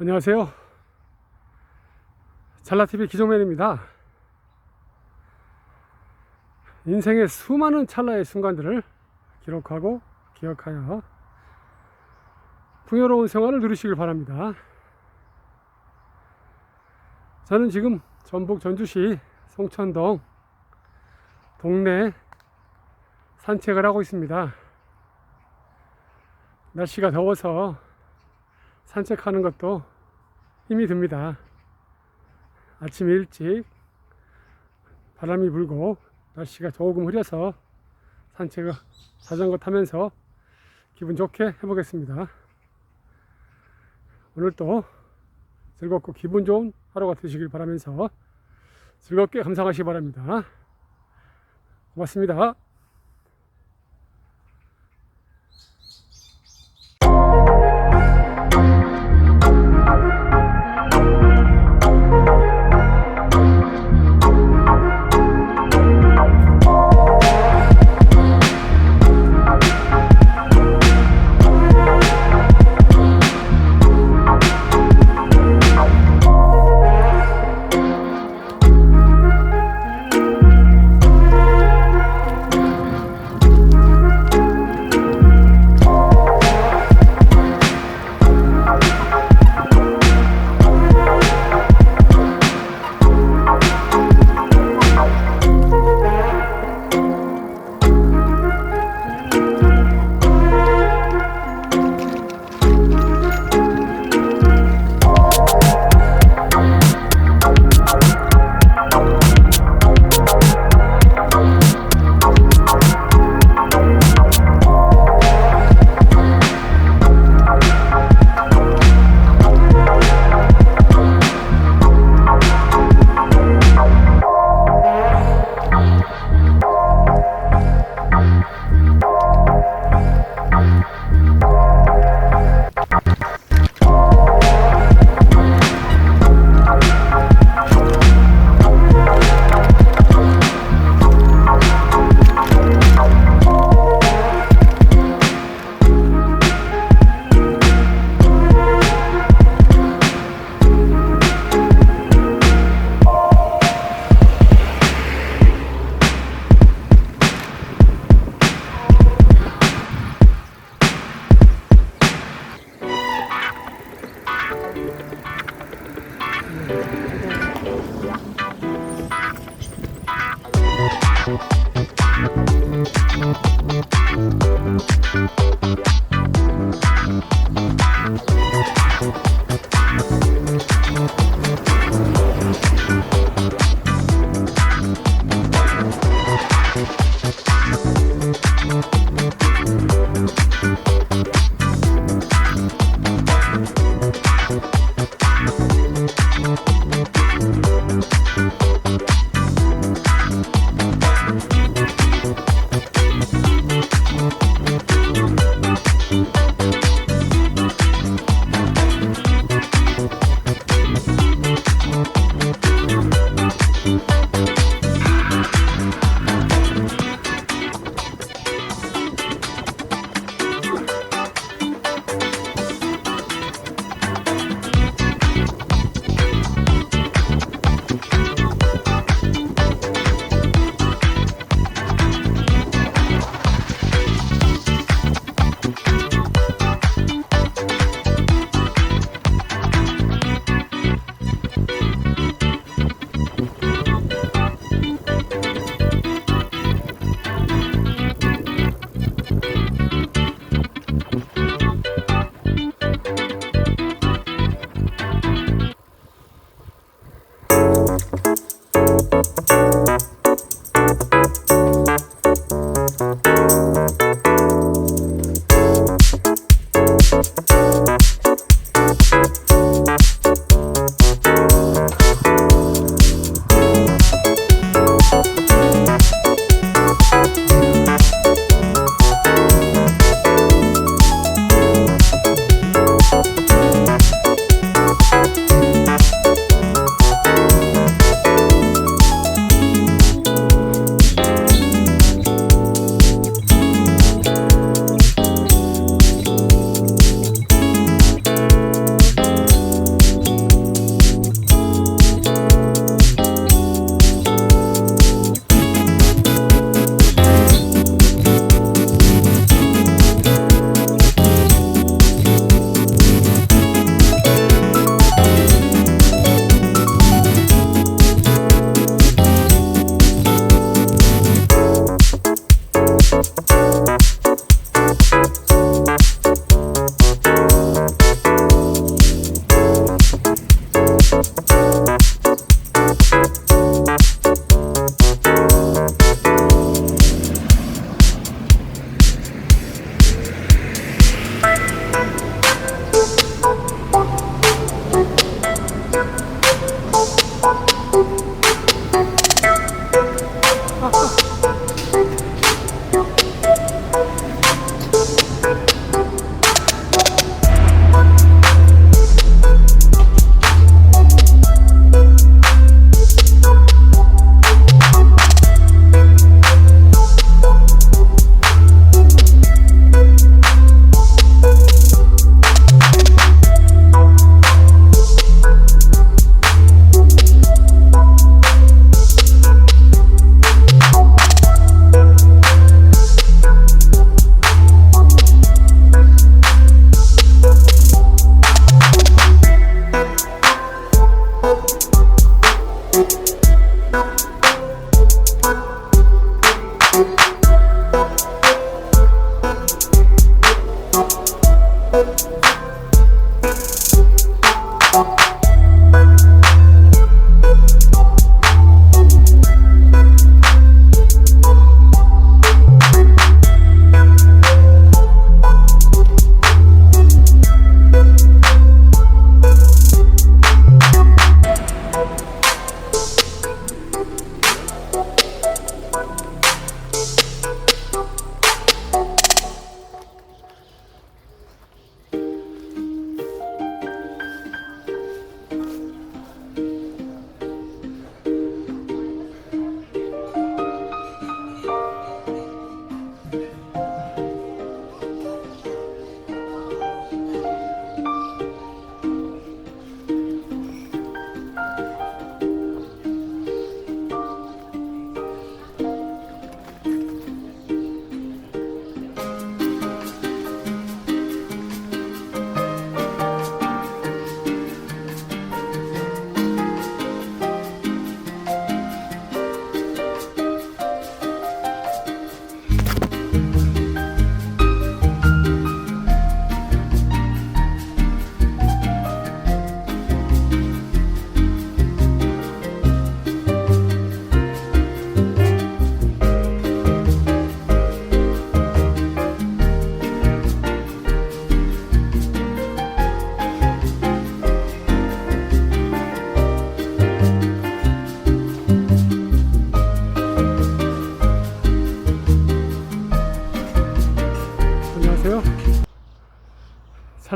안녕하세요. 찰나TV 기종맨입니다. 인생의 수많은 찰나의 순간들을 기록하고 기억하여 풍요로운 생활을 누리시길 바랍니다. 저는 지금 전북 전주시 송천동 동네 산책을 하고 있습니다. 날씨가 더워서 산책하는 것도 힘이 듭니다. 아침 일찍 바람이 불고 날씨가 조금 흐려서 산책을 자전거 타면서 기분 좋게 해보겠습니다. 오늘도 즐겁고 기분 좋은 하루가 되시길 바라면서 즐겁게 감상하시기 바랍니다. 고맙습니다. Música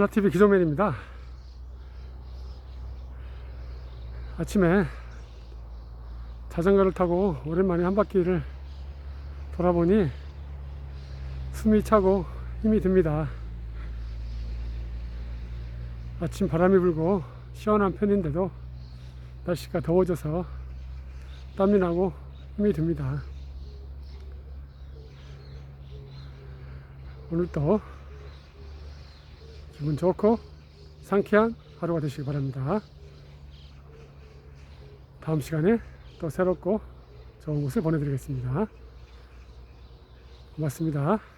산라TV 기조맨입니다. 아침에 자전거를 타고 오랜만에 한 바퀴를 돌아보니 숨이 차고 힘이 듭니다. 아침 바람이 불고 시원한 편인데도 날씨가 더워져서 땀이 나고 힘이 듭니다. 오늘도 기분 좋고 상쾌한 하루가 되시기 바랍니다. 다음 시간에 또 새롭고 좋은 곳을 보내드리겠습니다. 고맙습니다.